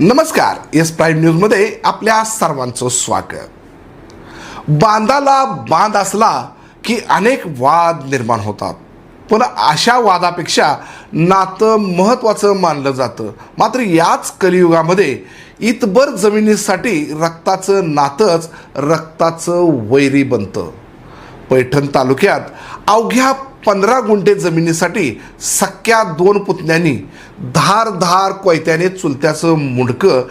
नमस्कार S prime न्यूजमध्ये आपल्या सर्वांचं स्वागत. बांधाला बांध असला की अनेक वाद निर्माण होतात. पण अशा वादापेक्षा नातं महत्त्वाचं मानलं जातं. मात्र याच कलियुगामध्ये इतबर जमिनीसाठी रक्ताचं नातंच रक्ताचं वैरी बनतं. पैठण तालुक्यात अवघ्या पंधरा गुंठे जमिनीसाठी सख्या दोन पुतण्यांनी धार धार कोयत्याने चुलत्याचं मुंडकं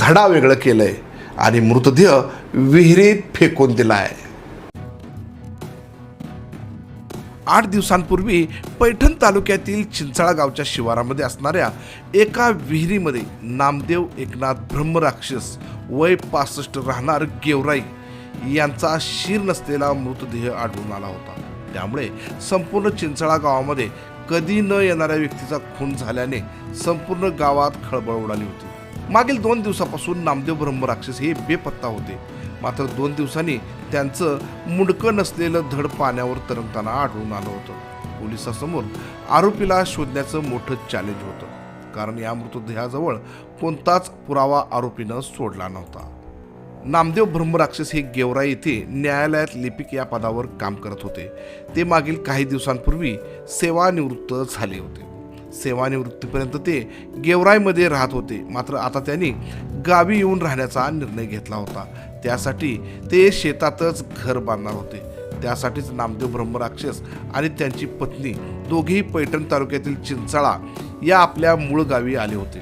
धडा वेगळं केलंय आणि मृतदेह विहिरीत फेकून दिलाय. आठ दिवसांपूर्वी पैठण तालुक्यातील चिंचाळा गावच्या शिवारामध्ये असणाऱ्या एका विहिरीमध्ये नामदेव एकनाथ ब्रह्मराक्षस वय पासष्ट राहणार गेवराई यांचा शीर नसलेला मृतदेह आढळून आला होता. त्यामुळे संपूर्ण चिंचळा गावामध्ये कधी न येणाऱ्या व्यक्तीचा खून झाल्याने संपूर्ण गावात खळबळ उडाली होती. मागील दोन दिवसापासून नामदेव ब्रह्मराक्षस हे बेपत्ता होते. मात्र दोन दिवसांनी त्यांचं मुंडकं नसलेलं धड पाण्यावर तरंगताना आढळून आलं होतं. पोलिसासमोर आरोपीला शोधण्याचं मोठं चॅलेंज होतं. कारण या मृतदेहाजवळ कोणताच पुरावा आरोपीनं सोडला नव्हता. नामदेव ब्रह्मराक्षस हे गेवरा येथे न्यायालयात लिपिक या पदावर काम करत होते. ते मागील काही दिवसांपूर्वी सेवानिवृत्त झाले होते. सेवानिवृत्तीपर्यंत ते गेवराईमध्ये राहत होते. मात्र आता त्यांनी गावी येऊन राहण्याचा निर्णय घेतला होता. त्यासाठी ते शेतातच घर बांधणार होते. त्यासाठीच नामदेव ब्रह्मराक्षस आणि त्यांची पत्नी दोघेही पैठण तालुक्यातील चिंचाळा या आपल्या मूळ गावी आले होते.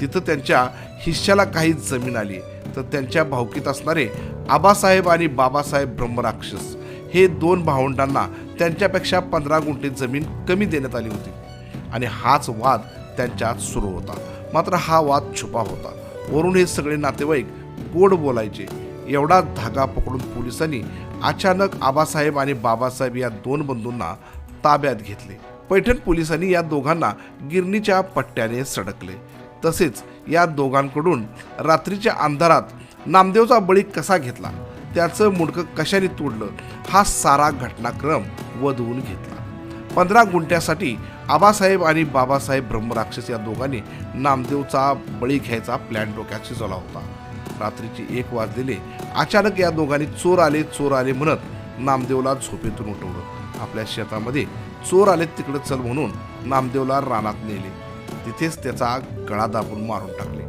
तिथं त्यांच्या हिश्श्याला काही जमीन आली. तर त्यांच्या भावकीत असणारे आबासाहेब आणि बाबासाहेब ब्रह्मराक्षस हे दोन भावंडांना त्यांच्यापेक्षा पंधरा गुंठे जमीन कमी देण्यात आली होती. आणि हाच वाद त्यांच्यात सुरू होता. मात्र हा वाद छुपा होता. वरून हे सगळे नातेवाईक गोड बोलायचे. एवढा धागा पकडून पोलिसांनी अचानक आबासाहेब आणि बाबासाहेब या दोन बंधूंना ताब्यात घेतले. पैठण पोलिसांनी या दोघांना गिरणीच्या पट्ट्याने सडकले. तसेच या दोघांकडून रात्रीच्या अंधारात नामदेवचा बळी कसा घेतला? त्याचं मुंडकं कशाने तोडलं? हा सारा घटनाक्रम वधवून घेतला. पंधरा गुंठ्यासाठी आबासाहेब आणि बाबासाहेब ब्रह्मराक्षस या दोघांनी नामदेवचा बळी घ्यायचा प्लॅन डोक्यात शिजवला होता. रात्रीचे एक वाजलेले अचानक या दोघांनी चोर आले चोर आले म्हणत नामदेवला झोपेतून उठवलं. आपल्या शेतामध्ये चोर आले तिकडं चल म्हणून नामदेवला रानात नेले. तिथेच त्याचा गळा दाबून मारून टाकले.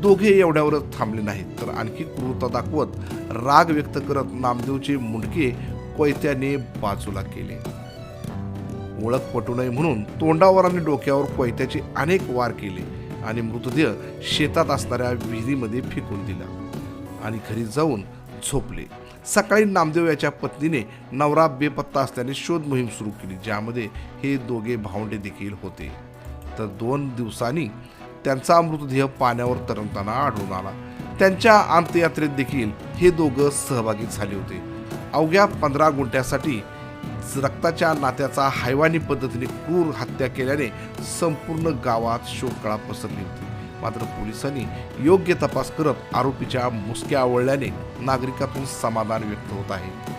दोघे एवढ्यावरच थांबले नाहीत तर आणखी क्रूरता दाखवत राग व्यक्त करत नामदेवचे मुंडके कोयत्याने बाजूला केले. ओळख पटू नये म्हणून तोंडावर आणि डोक्यावर कोयत्याचे अनेक वार केले आणि मृतदेह शेतात असणाऱ्या विहिरीमध्ये फेकून दिला आणि घरी जाऊन झोपले. सकाळी नामदेव याच्या पत्नीने नवरा बेपत्ता असल्याने शोध मोहीम सुरू केली ज्यामध्ये हे दोघे भावंडे देखील होते. तर दोन दिवसांनी त्यांचा मृतदेह पाण्यावर तरंगताना आढळून आला. त्यांच्या अंत्ययात्रेत देखील हे दोघं सहभागी झाले होते. अवघ्या पंधरा गुंठ्यासाठी रक्ताच्या नात्याचा हैवानी पद्धतीने क्रूर हत्या केल्याने संपूर्ण गावात शोककळा पसरली होती. मात्र पोलिसांनी योग्य तपास करत आरोपीच्या मुसक्या आवळल्याने नागरिकातून समाधान व्यक्त होत आहे.